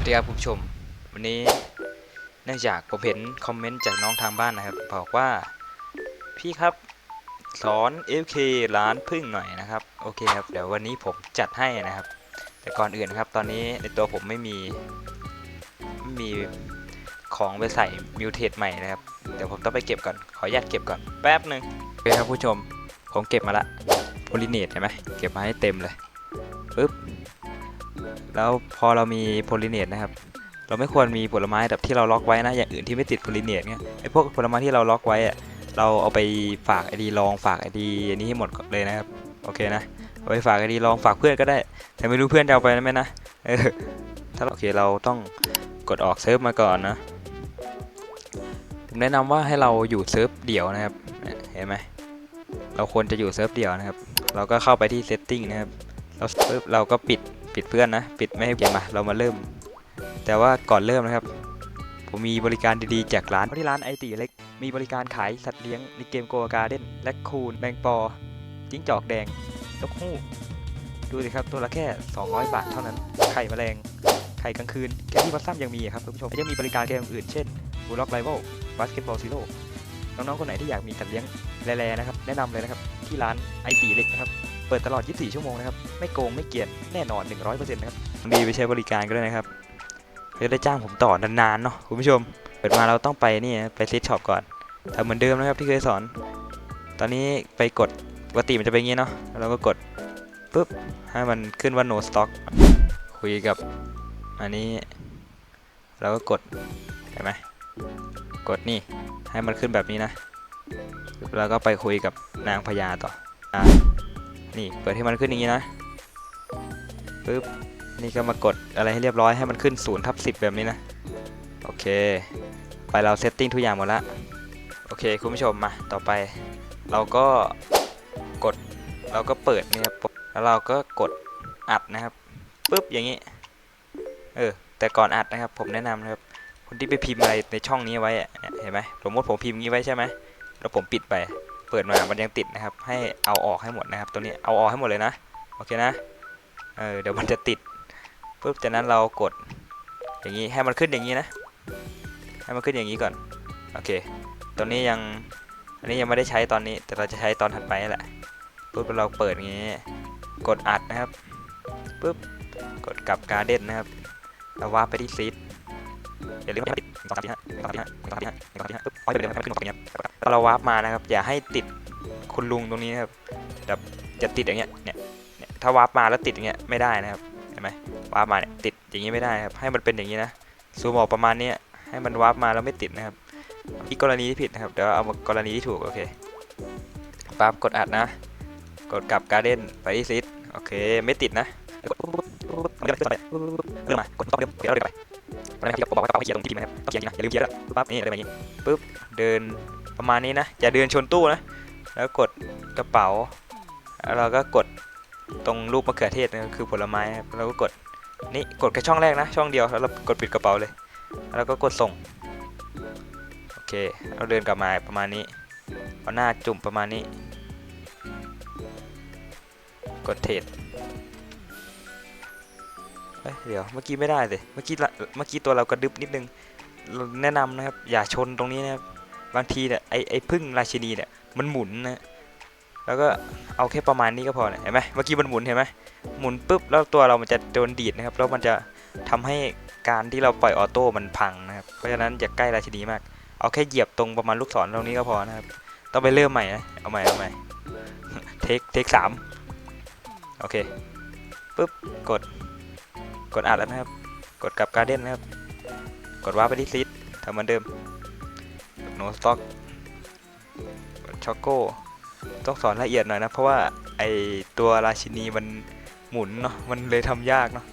สวัสดีครับคุณผู้ชม วันนี้เนื่องจากผมเห็นคอมเมนต์จากน้องทางบ้านนะครับ บอกว่าพี่ครับสอน FK ร้านพึ่งหน่อยนะครับโอเคครับเดี๋ยววันนี้ผมจัดให้นะครับ แต่ก่อนอื่นนะครับ ตอนนี้ในตัวผมไม่มีไม่มีของไปใส่มิวเทสใหม่นะครับเดี๋ยวผมต้องไปเก็บก่อนขออนุญาตเก็บก่อนแป๊บหนึ่งโอเคครับผู้ชมผมเก็บมาละโพลิเนตเห็นไหมเก็บมาให้เต็มเลยปึ๊บ แล้วพอเรามีโพลิเนตนะครับ เราไม่ควรมีผลไม้แบบที่เราล็อกไว้นะ อย่างอื่นที่ไม่ติดโพลิเนตเนี่ยไอพวกผลไม้ที่เราล็อกไว้อะเราเอาไปฝากไอดีลองฝากไอดีอันนี้ให้หมดเลยนะครับ โอเคนะ เอาไปฝากไอดีลองฝากเพื่อนก็ได้ แต่ไม่รู้เพื่อนจะเอาไปไหมนะถ้าโอเคเราต้องกดออกเซิร์ฟมาก่อนนะผมแนะนำว่าให้เราอยู่เซิร์ฟเดี่ยวนะครับ เห็นไหมเราควรจะอยู่เซิร์ฟเดี่ยวนะครับ เราก็เข้าไปที่ setting นะครับ เราปึ๊บเราก็ปิด ปิดเพื่อนนะ ปิดไม่ให้เกมมาเรามาเริ่ม แต่ว่าก่อนเริ่มนะครับ ผมมีบริการดีๆ จากร้านที่ร้านไอตีเล็ก มีบริการขายสัตว์เลี้ยงในเกมโกการ์เด้นและคูนแมงปอ จิ้งจอกแดงนกฮูกดูสิครับ ตัวละแค่ 200 บาทเท่านั้น ไข่แมลง ไข่กลางคืนแค่ที่วัดซ้ำยังมีครับคุณผู้ชมยังมีบริการเกมอื่นเช่นบูล็อกไ i เวลบาสเกตบอลซีโร่น้องๆคนไหนที่อยากมีสัตว์เลี้ยงแร่ๆนะครับ แนะนำเลยนะครับที่ร้านไอตีเล็กนะครับ เปิดตลอด 24 ชั่วโมงนะครับ ไม่โกงไม่เกลียดแน่นอน 100%นะครับดีไปใช้บริการก็ได้นะครับเพื่อได้จ้างผมต่อนานๆเนาะคุณผู้ชม เปิดมาเราต้องไปนี่ไปเซตช็อปก่อนทำเหมือนเดิมนะครับที่เคยสอน ตอนนี้ไปกดปกติมันจะเป็นอย่างนี้เนาะเราก็กดปุ๊บให้มันขึ้นว่า no stock คุยกับอันนี้เราก็กดเห็นไหมกดนี่ให้มันขึ้นแบบนี้นะ แล้วก็ไปคุยกับนางพญาต่ออะ นี่เปิดให้มันขึ้นอย่างนี้นะปึ๊บนี่ก็มากดอะไรให้เรียบร้อยให้มันขึ้น0ทับ10 แบบนี้นะ โอเค ไปเราเซตติ้งทุกอย่างหมดละโอเคคุณผู้ชมมาต่อไป เราก็กดเราก็เปิดนี่ครับแล้วเราก็กดอัดนะครับปึ๊บอย่างนี้เออแต่ก่อนอัดนะครับผมแนะนำนะครับคนที่ไปพิมพ์อะไรในช่องนี้ไว้เนี่ยเห็นไหมสมมติผมพิมพ์งี้ไว้ใช่ไหมแล้วผมปิดไป เปิดมามันยังติดนะครับ ให้เอาออกให้หมดนะครับ ตัวนี้เอาออกให้หมดเลยนะโอเคนะเออเดี๋ยวมันจะติดปุ๊บจากนั้นเรากดอย่างนี้ให้มันขึ้นอย่างนี้นะ ให้มันขึ้นอย่างนี้ก่อนโอเคตัวนี้ยังอันนี้ยังไม่ได้ใช้ตอนนี้ แต่เราจะใช้ตอนถัดไปแหละปุ๊บเราเปิดอย่างนี้ กดอัดนะครับปุ๊บกดกลับการ์เด้นนะครับเราวาไปที่ซีดอย่าลืมติดสองสามสี่ห้าสองสามสี่ห้าสองสามสี่ห้าสองสามสี่ห้าปุ๊บเอไปเลยให้มันขึ้นตรงนี้พ อเราวาร์ปมานะครับ อย่าให้ติดคุณลุงตรงนี้นะครับแบบจะติดอย่างเงี้ยเนี่ยเนี่ยถ้าวาร์ปมาแล้วติดอย่างเงี้ยไม่ได้นะครับเห็นไหมวาร์ปมาเนี่ยติดอย่างงี้ไม่ได้ครับให้มันเป็นอย่างนี้นะซูมออกประมาณนี้ให้มันวาร์ปมาแล้วไม่ติดนะครับ อีกกรณีที่ผิดนะครับเดี๋ยวเอากรณีที่ถูกโอเคปั๊บกดอัดนะ กดกลับการ์เด้นไปที่ซิดโอเคไม่ติดนะกดปุ๊บปุ๊บปุ๊บปุ๊บมันจะเริ่มากดต่อเดิมเดี๋ยวเราเดินไปตอนนี้ผมบอกว่ากระเป๋าให้เขียนตรงที่พิมพ์นะครับต้องเขียนนะอย่าลืมเขียนละปั๊บนี่อะไรแบบนี้ปุ๊บเดิน ประมาณนี้นะ อย่าเดินชนตู้นะ แล้วกดกระเป๋า เราก็กดตรงรูปมะเขือเทศนะคือผลไม้ครับเราก็กดนี่กดแค่ช่องแรกนะ ช่องเดียวแล้วเรากดปิดกระเป๋าเลย แล้วก็กดส่งโอเคเราเดินกลับมาประมาณนี้เอาหน้าจุ่มประมาณนี้ กดเทรดเอ้ยเดี๋ยวเมื่อกี้ไม่ได้เลยเมื่อกี้ละเมื่อกี้ตัวเรากระดึบนิดนึงแนะนำนะครับอย่าชนตรงนี้นะครับ บางทีเนี่ยไอไอพึ่งราชินีเนี่ยมันหมุนนะแล้วก็เอาแค่ประมาณนี้ก็พอเห็นไหมเมื่อกี้มันหมุนเห็นไหมหมุนปุ๊บแล้วตัวเรามันจะโดนดีดนะครับแล้วมันจะทำให้การที่เราปล่อยออโต้มันพังนะครับเพราะฉะนั้นอย่าใกล้ราชินีมาก เอาแค่เหยียบตรงประมาณลูกศรตรงนี้ก็พอนะครับต้องไปเริ่มใหม่นะเอาใหม่เอาใหม่เทคเทคสามโอเคปุ๊บกดกดอัดแล้วนะครับ กดกลับการ์เด้นนะครับ กดว่าไปที่ซีดทำเหมือนเดิม no stock ช็อกโก้ต้องสอนละเอียดหน่อยนะ เพราะว่าไอตัวราชินีมันหมุนเนาะมันเลยทำยากเนาะ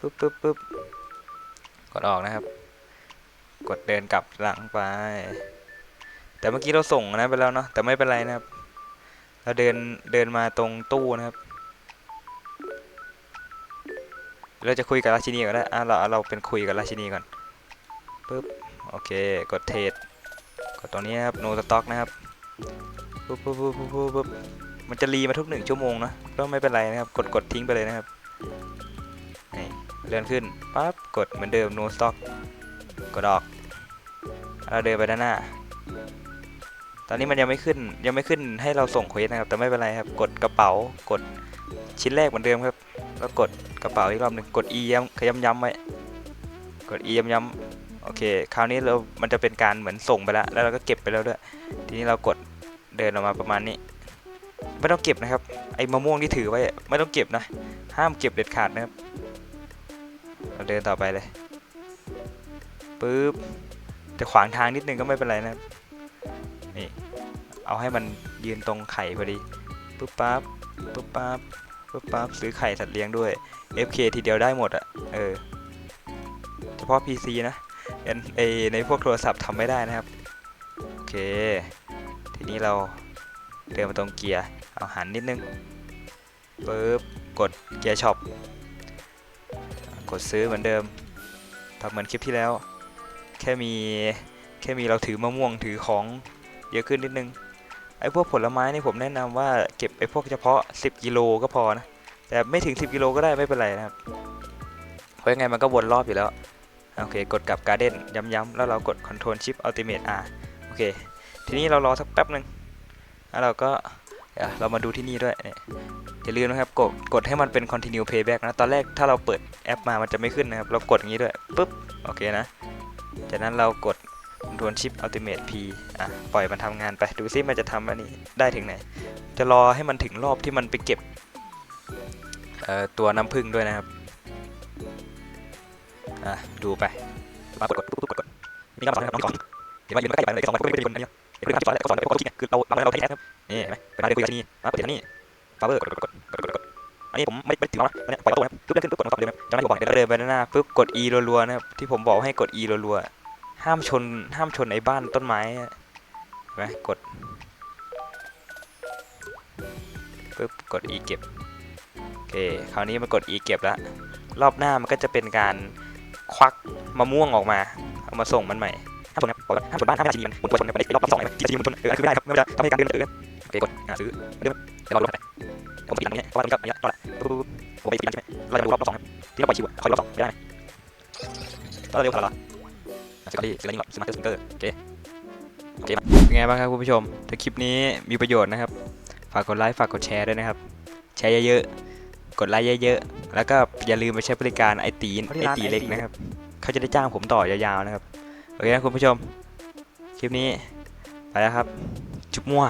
ปุ๊บปุ๊บปุ๊บกดออกนะครับ กดเดินกลับหลังไป แต่เมื่อกี้เราส่งนะไปแล้วเนาะแต่ไม่เป็นไรนะครับ เราเดินเดินมาตรงตู้นะครับ เราจะคุยกับราชินีก่อนได้อะเราเราเป็นคุยกับราชินีก่อนปุ๊บโอเค กดเทรด กดตรงนี้นะครับ no stock นะครับปุ๊บปุ๊บปุ๊บปุ๊บปุ๊บมันจะรีมาทุกหนึ่งชั่วโมงนะก็ไม่เป็นไรนะครับ กดกดทิ้งไปเลยนะครับนี่เลื่อนขึ้นปั๊บกดเหมือนเดิม no stock กดออกเราเดินไปด้านหน้า ตอนนี้มันยังไม่ขึ้นยังไม่ขึ้นให้เราส่งเควสนะครับ แต่ไม่เป็นไรครับ กดกระเป๋ากดชิ้นแรกเหมือนเดิมครับ แล้วกดกระเป๋าอีกรอบหนึ่งกด E ย้ำขย้ำย้ำไว้กด E ย้ำย้ำ โอเค คราวนี้เรา มันจะเป็นการเหมือนส่งไปแล้ว แล้วเราก็เก็บไปแล้วด้วย ทีนี้เรากดเดินออกมาประมาณนี้ ไม่ต้องเก็บนะครับ ไอ้มะม่วงที่ถือไว้ ไม่ต้องเก็บนะ ห้ามเก็บเด็ดขาดนะครับ เราเดินต่อไปเลย ปึ๊บ จะขวางทางนิดนึงก็ไม่เป็นไรนะครับ นี่ เอาให้มันยืนตรงไข่พอดี ปึ๊บปั๊บ ปึ๊บปั๊บ ปึ๊บปั๊บ ซื้อไข่สัตว์เลี้ยงด้วย FK ทีเดียวได้หมดอะเออ เฉพาะ PC นะ เอในพวกโทรศัพท์ทำไม่ได้นะครับ โอเค ทีนี้เราเดินมาตรงเกียร์เอาหันนิดนึงปึ๊บกดเกียร์ช็อปกดซื้อเหมือนเดิมทำเหมือนคลิปที่แล้ว แค่มีแค่มีเราถือมะม่วงถือของเยอะขึ้นนิดนึงไอ้พวกผลไม้นี่ผมแนะนำว่าเก็บไอ้พวกเฉพาะ 10 กิโลก็พอนะ แต่ไม่ถึง 10 กิโลก็ได้ไม่เป็นไรนะครับ เพราะยังไงมันก็วนรอบอยู่แล้ว โอเค กดกลับ Garden ย้ำๆแล้วเรากด Control Shift Ultimate R โอเค ทีนี้เรารอสักแป๊บหนึ่งแล้วเราก็เดี๋ยวเรามาดูที่นี่ด้วยเนี่ยอย่าลืมนะครับกดกดให้มันเป็น continue playback นะ ตอนแรกถ้าเราเปิดแอปมามันจะไม่ขึ้นนะครับ เรากดอย่างนี้ด้วยปุ๊บ โอเคนะ จากนั้นเรากด Control Shift Ultimate P อะ ปล่อยมันทำงานไป ดูซิมันจะทำอันนี้ได้ถึงไหน จะรอให้มันถึงรอบที่มันไปเก็บตัวน้ำผึ้งด้วยนะครับ อะดูไปมากดกดกดกดนี่ก็มาสอนนะครับน้องสอนเห็นไหมยืนใกล้ไปเลยสองคนไม่เป็นคนอันนี้เดี๋ยวเรื่องที่สอนแล้วก็สอนแล้วก็คิดเนี่ยคือเราเราเราใช้แอปครับนี่เห็นไหมไปมาเดินคุยกับที่นี่มาเปิดที่นี่ฟาเบอร์กดกดกดกดกดกดอันนี้ผมไม่ไม่ถึงแล้วนะอันนี้ปล่อยตัวนะปุ๊บเลื่อนขึ้นปุ๊บกดต่อเดิมจังนั้ผมบอกเดินไปหน้าปุ๊บกด E รัวๆนะครับที่ผมบอกให้กด E รัวๆห้ามชนห้ามชนไอ้บ้านต้นไม้เห็นไหมกดปุ๊บกด E เก็บโอเคคราวนี้มันกด E เก็บแล้วรอบหน้ามันก็จะเป็นการ ควักมะม่วงออกมา เอามาส่งมันใหม่ห้ามชนครับบอกแล้วห้ามชนบ้านห้ามชนทีมันหมุนตัวชนกันไปรอบสองเลยทีทีมันชนเออคือไม่ได้ครับไม่ได้ทำให้การเดินเออโอเคกดอ่าซื้อเดิมเดี๋ยวเราลงไปผมปิดตรงนี้เพราะว่าตรงนี้ก็ระยะเท่าไหร่ปุ๊บปุ๊บผมไปปิดใช่ไหมเราจะดูรอบสองครับที่เราปล่อยคิวอะคอยรอบสองไม่ได้ไหมเราเร็วกว่าเราสกอรี่สกอรี่ก่อนสมาร์ทสปิเกอร์โอเคโอเคเป็นไงบ้างครับคุณผู้ชมถ้าคลิปนี้มีประโยชน์นะครับ ฝากกดไลค์ฝากกดแชร์ด้วยนะครับ แชร์เยอะๆ กดไลค์เยอะๆ แล้วก็อย่าลืมไปใช้บริการไอตีนไอตีเล็กนะครับ เขาจะได้จ้างผมต่อยาวๆนะครับ โอเคนะคุณผู้ชม คลิปนี้ ไปแล้วครับ จุ๊บมั่ว